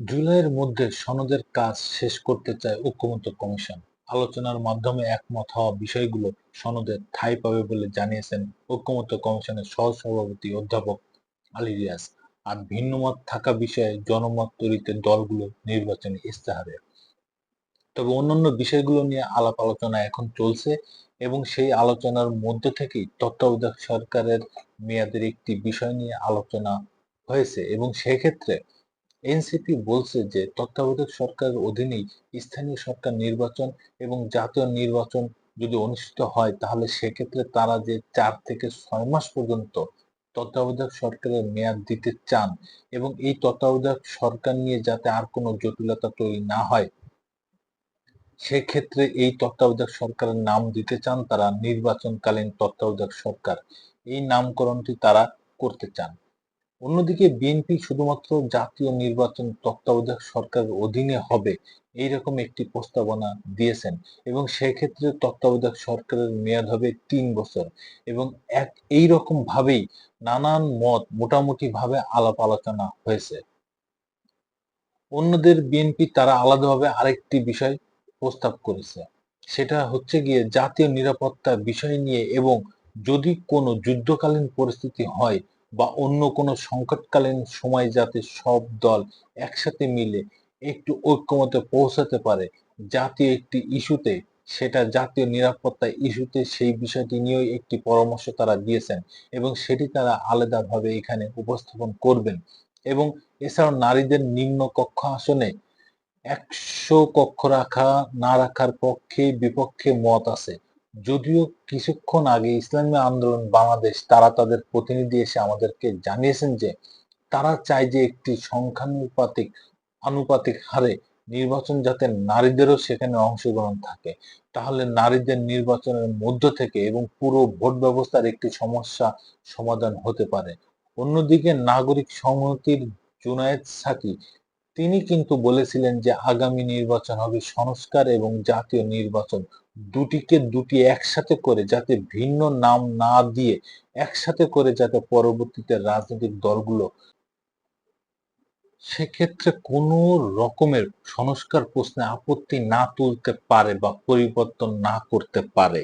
জুলাইয়ের মধ্যে সনদের কাজ শেষ করতে চায় ঐকমত্য কমিশন। আলোচনার মাধ্যমে একমত হওয়া বিষয়গুলো সনদে ঠাঁই পাবে বলে জানিয়েছেন ঐকমত্য কমিশনের সহসভাপতি অধ্যাপক আলী রিয়াজ। আর ভিন্নমত থাকা বিষয়ে জনমত তৈরিতে দলগুলো নির্বাচনী ইস্তেহারে। তবে অন্যান্য বিষয়গুলো নিয়ে আলাপ আলোচনা এখন চলছে এবং সেই আলোচনার মধ্যে থেকেই তত্ত্বাবধায়ক সরকারের মেয়াদের একটি বিষয় নিয়ে আলোচনা হয়েছে এবং সেক্ষেত্রে এনসিপি বলছে যে তত্ত্বাবধায়ক সরকারের অধীনেই স্থানীয় সরকার নির্বাচন এবং জাতীয় নির্বাচন যদি অনুষ্ঠিত হয়, তাহলে সেক্ষেত্রে তারা যে চার থেকে ছয় মাস পর্যন্ত তত্ত্বাবধায়ক সরকারের মেয়াদ দিতে চান এবং এই তত্ত্বাবধায়ক সরকার নিয়ে যাতে আর কোনো জটিলতা তৈরি না হয়, সেক্ষেত্রে এই তত্ত্বাবধায়ক সরকারের নাম দিতে চান তারা নির্বাচনকালীন তত্ত্বাবধায়ক সরকার। এই নামকরণটি তারা করতে চান। অন্যদিকে বিএনপি শুধুমাত্র জাতীয় নির্বাচন তত্ত্বাবধায়ক সরকারের অধীনে হবে এইরকম একটি প্রস্তাবনা দিয়েছেন এবং সেক্ষেত্রে তত্ত্বাবধায়ক সরকারের মেয়াদ হবে তিন বছর এবং এক এই রকম ভাবেই নানান মত মোটামুটি ভাবে আলাপ আলোচনা হয়েছে। অন্যদের বিএনপি তারা আলাদাভাবে আরেকটি বিষয় প্রস্তাব করেছে। সেটা হচ্ছে গিয়ে জাতীয় নিরাপত্তা বিষয় নিয়ে এবং যদি কোনো যুদ্ধকালীন পরিস্থিতি হয় বা অন্য কোনো সংকটকালীন সময় যাতে সব দল একসাথে মিলে একটু ঐক্যমতে পৌঁছাতে পারে জাতীয় একটি ইস্যুতে, সেটা জাতীয় নিরাপত্তা ইস্যুতে সেই বিষয়টি নিয়েও একটি পরামর্শ তারা দিয়েছেন এবং সেটি তারা আলাদাভাবে এখানে উপস্থাপন করবেন। এবং এছাড়াও নারীদের নিম্ন কক্ষ আসনে একশো কক্ষ রাখা, না রাখার পক্ষে বিপক্ষে মত আছে। যদিও কিছুক্ষণ আগে ইসলামী আন্দোলন, বাংলাদেশ, তারা তাদের প্রতিনিধি এসে আমাদেরকে জানিয়েছেন যে, তারা চায় যে একটি সংখ্যানুপাতিক, আনুপাতিক হারে নির্বাচন যাতে নারীদেরও সেখানে অংশগ্রহণ থাকে। তাহলে নারীদের নির্বাচনের মধ্য থেকে এবং পুরো ভোট ব্যবস্থার একটি সমস্যা সমাধান হতে পারে। অন্যদিকে নাগরিক সংহতির জুনায়েদ সাকি, তিনি কিন্তু বলেছিলেন যে আগামী নির্বাচন হবে সংস্কার এবং জাতীয় নির্বাচন দুটিকে দুটি একসাথে করে যাতে ভিন্ন নাম না দিয়ে একসাথে করে যাতে পরবর্তীতে রাজনৈতিক দলগুলো সেক্ষেত্রে কোনো রকমের সংস্কার প্রশ্নে আপত্তি না তুলতে পারে বা পরিবর্তন না করতে পারে।